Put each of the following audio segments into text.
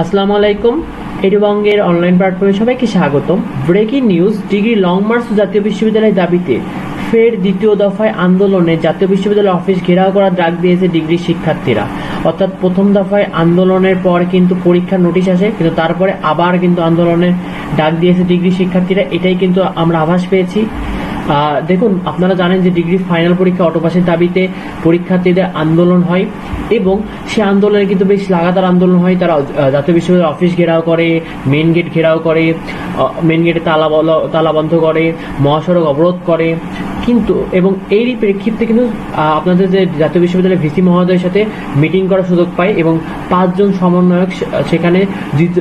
আসসালামু আলাইকুম, এডুবঙ্গের অনলাইন প্ল্যাটফর্মে সবাইকে স্বাগতম। Breaking news degree long march জাতীয় বিশ্ববিদ্যালয়ের দাবিতে ফের দ্বিতীয় দফায় আন্দোলনে জাতীয় বিশ্ববিদ্যালয় অফিস ঘেরাও করার ডাক দিয়েছে ডিগ্রি শিক্ষার্থীরা। অর্থাৎ প্রথম দফায় আন্দোলনের পর কিন্তু পরীক্ষার নোটিশ আসে, কিন্তু তারপরে আবার কিন্তু আন্দোলনের ডাক দিয়েছে ডিগ্রি শিক্ষার্থীরা। এটাই কিন্তু আমরা আভাস পেয়েছি। দেখুন, আপনারা জানেন যে ডিগ্রি ফাইনাল পরীক্ষা অটোপাসের দাবিতে পরীক্ষার্থীদের আন্দোলন হয় এবং সে আন্দোলনে কিন্তু বেশ লাগাতার আন্দোলন হয়। তারা জাতীয় বিশ্ববিদ্যালয় অফিস ঘেরাও করে মেন গেট ঘেরাও করে মেন গেটে তালা তালা বন্ধ করে, মহাসড়ক অবরোধ করে। কিন্তু, এবং এরই প্রেক্ষিতে কিন্তু আপনাদের যে জাতীয় বিশ্ববিদ্যালয়ের ভিসি মহোদয়ের সাথে মিটিং করার সুযোগ পায় এবং পাঁচজন সমন্বয়ক সেখানে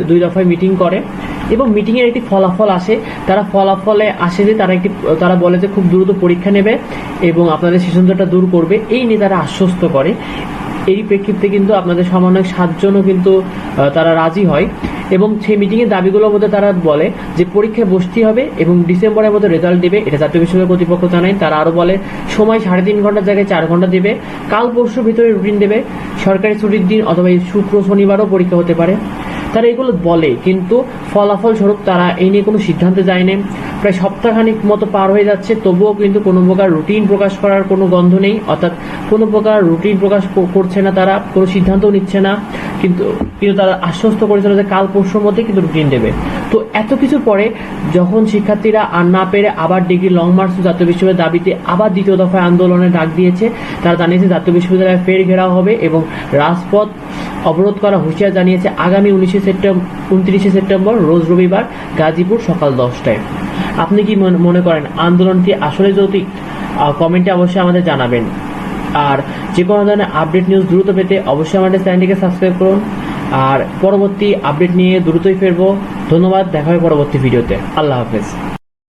দুই- দফায় মিটিং করে এবং মিটিংয়ের একটি ফলাফল আসে। তারা ফলাফলে আসে যে তারা একটি, তারা বলে যে খুব দ্রুত পরীক্ষা নেবে এবং আপনাদের সেশনটা দূর করবে। এই নিয়ে তারা আশ্বস্ত করে। এরই প্রেক্ষিতে কিন্তু আপনাদের সমন্বয় সাতজনও কিন্তু তারা রাজি হয়। এবং সেই মিটিংয়ের দাবিগুলোর মধ্যে তারা বলে যে পরীক্ষায় বসতে হবে এবং ডিসেম্বরের মধ্যে রেজাল্ট দেবে, এটা জাতীয় বিশ্ববিদ্যালয় কর্তৃপক্ষ জানায়। তারা আরও বলে, সময় সাড়ে তিন ঘণ্টার জায়গায় চার ঘণ্টা দেবে। কাল পরশুর ভিতরে রুটিন দেবে। সরকারি ছুটির দিন অথবা এই শুক্র শনিবারও পরীক্ষা হতে পারে। তারা এগুলো বলে, কিন্তু ফলাফল স্বরূপ তারা এই নিয়ে কোনো সিদ্ধান্তে যায়নি। প্রায় সপ্তাহখানিক মতো পার হয়ে যাচ্ছে, তবুও কিন্তু কোনো প্রকার রুটিন প্রকাশ করার কোনো গন্ধ নেই, অর্থাৎ কোনো প্রকার রুটিন প্রকাশ করছে না তারা, কোনো সিদ্ধান্তও নিচ্ছে না, কিন্তু কিন্তু তারা আশ্বস্ত করেছিল যে কাল পরশুর মধ্যে কিন্তু রুটিন দেবে। তো এত কিছুর পরে যখন শিক্ষার্থীরা আর না পেরে আবার ডিগ্রি লং মার্চ জাতীয় বিশ্ববিদ্যালয়ের দাবিতে আবার দ্বিতীয় দফায় আন্দোলনে ডাক দিয়েছে, তারা জানিয়েছে জাতীয় বিশ্ববিদ্যালয়ে ফের ঘেরাও হবে এবং রাজপথ অবরোধ করা হুঁশিয়ার জানিয়েছে আগামী উনিশে সেপ্টেম্বর উনত্রিশে সেপ্টেম্বর রোজ রবিবার গাজীপুর সকাল দশটায়। আপনি কি মনে- করেন আন্দোলনটি আসলে আহ, কমেন্টে অবশ্যই আমাদের জানাবেন। আর যে কোনো ধরনের আপডেট নিউজ দ্রুত পেতে অবশ্যই আমাদের চ্যানেলটিকে সাবস্ক্রাইব করুন। আর পরবর্তী আপডেট নিয়ে দ্রুতই ফিরবো। ধন্যবাদ দেখা হবে পরবর্তী ভিডিওতে। আল্লাহ হাফেজ।